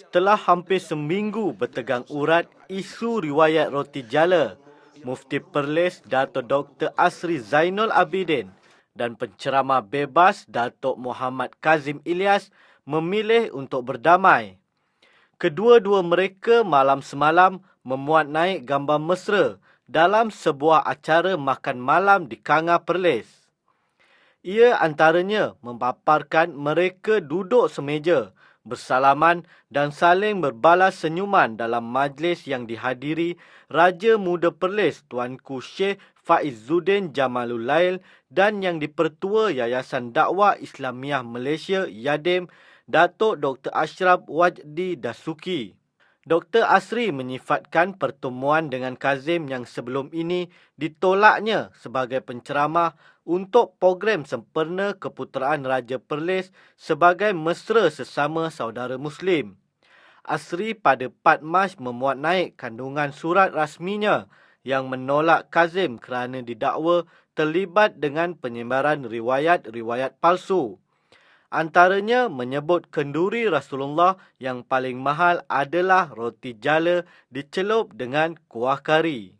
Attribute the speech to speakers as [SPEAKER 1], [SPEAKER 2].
[SPEAKER 1] Setelah hampir seminggu bertegang urat isu riwayat roti jala, Mufti Perlis Dato' Dr. Asri Zainul Abidin dan penceramah bebas Datuk Muhammad Kazim Ilyas memilih untuk berdamai. Kedua-dua mereka malam semalam memuat naik gambar mesra dalam sebuah acara makan malam di Kanga Perlis. Ia antaranya memaparkan mereka duduk semeja, bersalaman dan saling berbalas senyuman dalam majlis yang dihadiri Raja Muda Perlis Tuanku Syekh Faizuddin Jamalul Lail dan yang dipertua Yayasan Dakwah Islamiah Malaysia Yadim Datuk Dr. Ashraf Wajdi Dasuki. Dr. Asri menyifatkan pertemuan dengan Kazim yang sebelum ini ditolaknya sebagai penceramah untuk program sempurna keputeraan Raja Perlis sebagai mesra sesama saudara Muslim. Asri pada 4 Mac memuat naik kandungan surat rasminya yang menolak Kazim kerana didakwa terlibat dengan penyebaran riwayat-riwayat palsu. Antaranya menyebut kenduri Rasulullah yang paling mahal adalah roti jala dicelup dengan kuah kari.